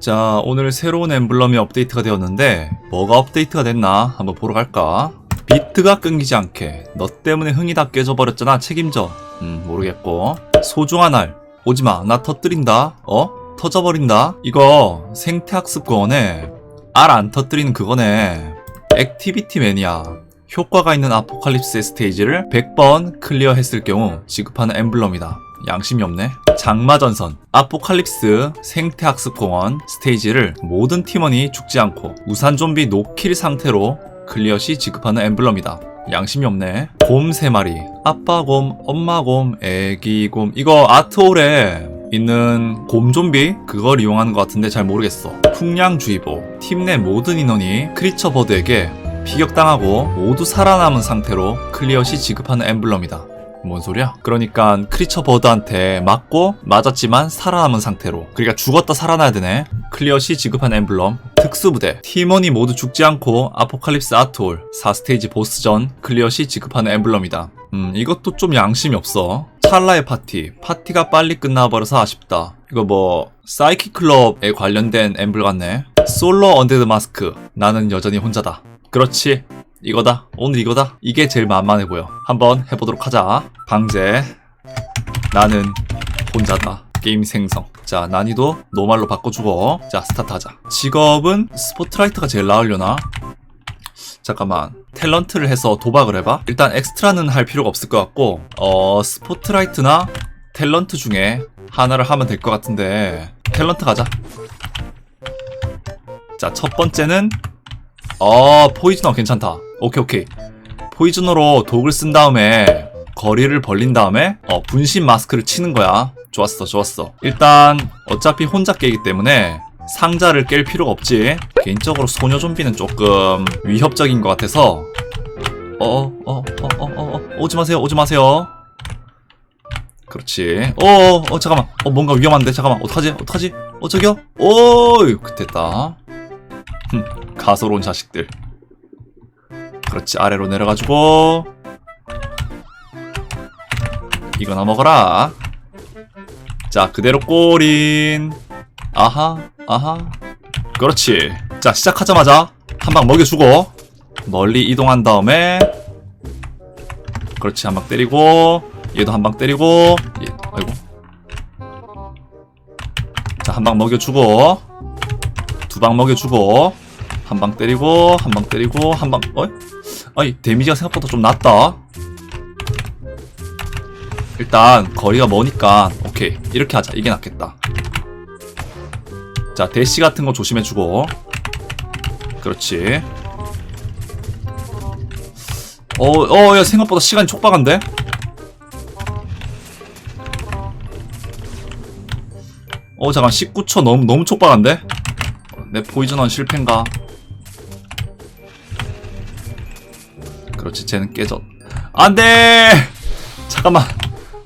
자, 오늘 새로운 엠블럼이 업데이트가 되었는데 뭐가 업데이트가 됐나? 한번 보러 갈까? 비트가 끊기지 않게 너 때문에 흥이 다 깨져버렸잖아 책임져. 음 모르겠고. 소중한 알. 오지마 나 터뜨린다. 어? 터져버린다? 이거 생태학습권에 알안 터뜨리는 그거네. 액티비티 매니아. 효과가 있는 아포칼립스의 스테이지를 100번 클리어했을 경우 지급하는 엠블럼이다 양심이 없네 장마전선 아포칼립스 생태학습공원 스테이지를 모든 팀원이 죽지 않고 우산 좀비 노킬 상태로 클리어 시 지급하는 엠블럼이다. 양심이 없네. 곰 3마리. 아빠 곰, 엄마 곰, 애기 곰. 이거 아트홀에 있는 곰 좀비? 그걸 이용하는 것 같은데 잘 모르겠어. 풍량주의보. 팀 내 모든 인원이 크리처 버드에게 피격당하고 모두 살아남은 상태로 클리어 시 지급하는 엠블럼이다. 뭔 소리야? 그러니까 크리처 버드한테 맞고 맞았지만 살아남은 상태로. 그러니까 죽었다 살아나야 되네. 클리어 시 지급한 엠블럼. 특수부대. 팀원이 모두 죽지 않고 아포칼립스 아트홀. 4스테이지 보스전. 클리어 시 지급하는 엠블럼이다. 음 이것도 좀 양심이 없어. 찰나의 파티. 파티가 빨리 끝나버려서 아쉽다. 이거 뭐 사이키 클럽에 관련된 엠블 같네. 솔로 언데드 마스크. 나는 여전히 혼자다. 그렇지 이거다. 오늘 이거다. 이게 제일 만만해 보여. 한번 해보도록 하자. 방제. 나는 혼자다. 게임 생성. 자, 난이도 노말로 바꿔주고. 자, 스타트 하자. 직업은 스포트라이트가 제일 나으려나? 잠깐만. 탤런트를 해서 도박을 해봐. 일단 엑스트라는 할 필요가 없을 것 같고, 어, 스포트라이트나 탤런트 중에 하나를 하면 될 것 같은데, 탤런트 가자. 자, 첫 번째는 어, 포이즈너 괜찮다. 오케이, 오케이. 포이즈너로 독을 쓴 다음에 거리를 벌린 다음에 어, 분신 마스크를 치는 거야. 좋았어, 좋았어. 일단 어차피 혼자 깨기 때문에 상자를 깰 필요가 없지. 개인적으로 소녀 좀비는 조금 위협적인 것 같아서 어, 어, 어, 어, 어, 어, 오지 마세요, 오지 마세요. 그렇지. 어, 어, 어, 잠깐만. 어, 뭔가 위험한데. 잠깐만. 어떡하지? 어떡하지? 어, 저기요? 오, 됐다. 흠, 가소로운 자식들. 그렇지, 아래로 내려가지고. 이거나 먹어라. 자, 그대로 꼬린. 아하, 아하. 그렇지. 자, 시작하자마자 한 방 먹여주고, 멀리 이동한 다음에, 그렇지, 한 방 때리고, 얘도 한 방 때리고, 얘, 아이고. 자, 한 방 먹여주고, 두 방 먹여주고 한 방 때리고 한 방 때리고 한방 어? 아니 데미지가 생각보다 좀 낮다. 일단 거리가 머니까 오케이. 이렇게 하자. 이게 낫겠다. 자 대시 같은 거 조심해주고. 그렇지. 어어 야 생각보다 시간이 촉박한데? 어 잠깐. 19초 너무 너무 촉박한데? 내 포이즌원 실패인가? 그렇지, 쟤는 깨져. 안 돼! 잠깐만.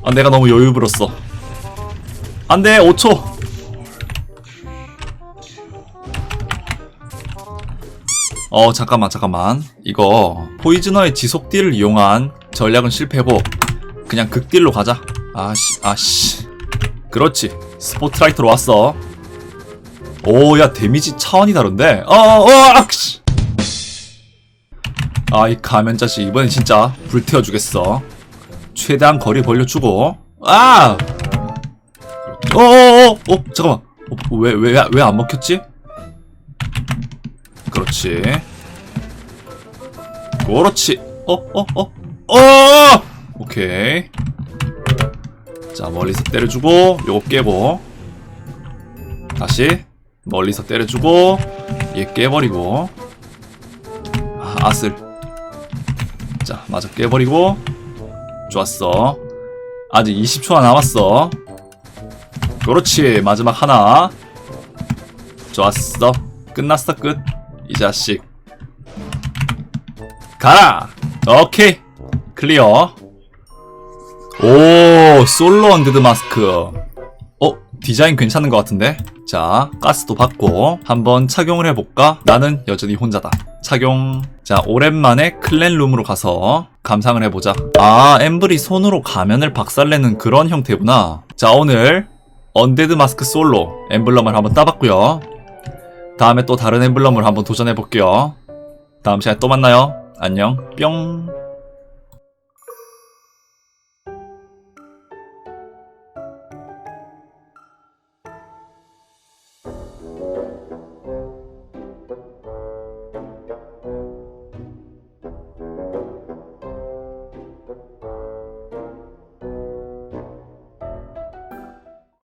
아, 내가 너무 여유 부렸어. 안 돼, 5초! 어, 잠깐만, 잠깐만. 이거, 포이즈너의 지속딜을 이용한 전략은 실패고, 그냥 극딜로 가자. 아씨, 아씨. 그렇지. 스포트라이트로 왔어. 오, 야, 데미지 차원이 다른데? 어, 어, 악씨! 아, 이 가면 자식, 이번엔 진짜 불태워주겠어. 최대한 거리 벌려주고, 아! 어, 어, 어, 어, 잠깐만. 어, 왜, 왜, 왜 안 먹혔지? 그렇지. 그렇지. 어, 어, 어, 어! 오케이. 자, 멀리서 때려주고, 요거 깨고. 다시. 멀리서 때려주고 얘 깨버리고 아, 아슬 자 맞아 깨버리고. 좋았어. 아직 20초나 남았어. 그렇지. 마지막 하나. 좋았어. 끝났어 끝. 이 자식. 가라! 오케이. 클리어. 오 솔로 언데드 마스크. 어 디자인 괜찮은 것 같은데 자, 가스도 받고 한번 착용을 해볼까? 나는 여전히 혼자다. 착용. 자, 오랜만에 클랜룸으로 가서 감상을 해보자. 아, 엠블이 손으로 가면을 박살내는 그런 형태구나. 자, 오늘 언데드 마스크 솔로 엠블럼을 한번 따봤고요. 다음에 또 다른 엠블럼을 한번 도전해볼게요. 다음 시간에 또 만나요. 안녕, 뿅.